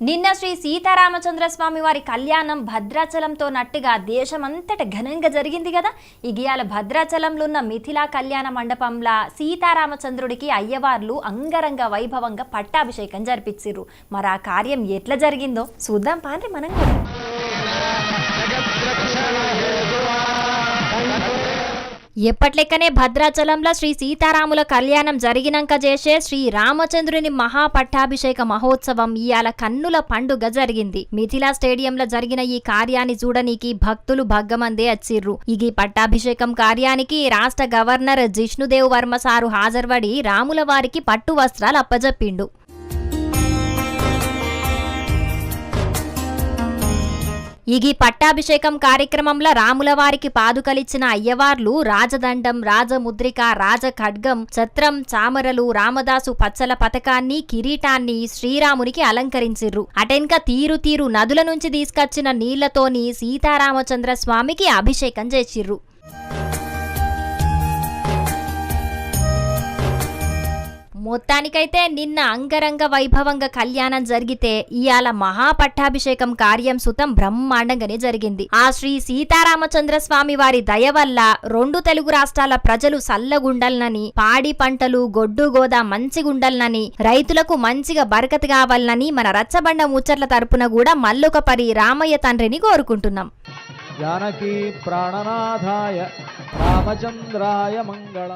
నిన్న శ్రీ సీతారామచంద్ర స్వామి వారి కళ్యాణం భద్రాచలంతో నట్టుగా దేశమంతట ఘనంగా జరిగింది కదా. ఇగియాల భద్రాచలంలో ఉన్న మిథిలా కళ్యాణ మండపంలా సీతారామచంద్రుడికి అయ్యవార్లు అంగరంగ వైభవంగా పట్టాభిషేకం జరిపించిర్రు మరి ఆ కార్యం ఎట్లా జరిగిందో? చూద్దాం పాండ్రి మనం కూడా. ఎప్పట్లెక్కనే భద్రాచలంలో శ్రీ సీతారాముల కళ్యాణం జరిగినాక చేసే శ్రీ రామచంద్రుని మహాపట్టాభిషేక మహోత్సవం ఇయాల కన్నుల పండుగ జరిగింది. మిథిలా స్టేడియంలో జరిగిన ఈ కార్యాన్ని చూడనీకి భక్తులు భగ్గమందే అచ్చిర్రు. ఈ పట్టాభిషేకం కార్యానికి రాష్ట్ర గవర్నర్ జిష్ణుదేవ్ వర్మ సారు హాజర్వడి రాముల వారికి పట్టు వస్త్రాలు అప్పజెప్పిండు. ఇగి పట్టాభిషేకం కార్యక్రమంలో రాముల వారికి పాదుకలిచ్చిన అయ్యవార్లు రాజదండం రాజముద్రిక రాజ ఖడ్గం ఛత్రం చామరలు రామదాసు పచ్చల పథకాన్ని కిరీటాన్ని శ్రీరామునికి అలంకరించిర్రు. అటెన్క తీరు తీరు నదుల నుంచి తీసుకొచ్చిన నీళ్ళతోని సీతారామచంద్ర స్వామికి అభిషేకం చేసిర్రు. మొత్తానికైతే నిన్న అంగరంగ వైభవంగా కళ్యాణం జరిగితే ఇవాళ మహాపట్టాభిషేకం కార్యం సుతం బ్రహ్మాండంగానే జరిగింది. ఆ శ్రీ సీతారామచంద్ర స్వామి వారి దయ వల్ల రెండు తెలుగు రాష్ట్రాల ప్రజలు సల్లగుండల్నని పాడి పంటలు గొడ్డు గోదా మంచిగుండల్నని రైతులకు మంచిగా బరకత కావాలని మన రచ్చబండ ముచ్చట్ల తరపున కూడా మల్లొక పరి రామయ్య తండ్రిని కోరుకుంటున్నాం. జానకీ ప్రాణనాథాయ రామచంద్రాయ మంగళం.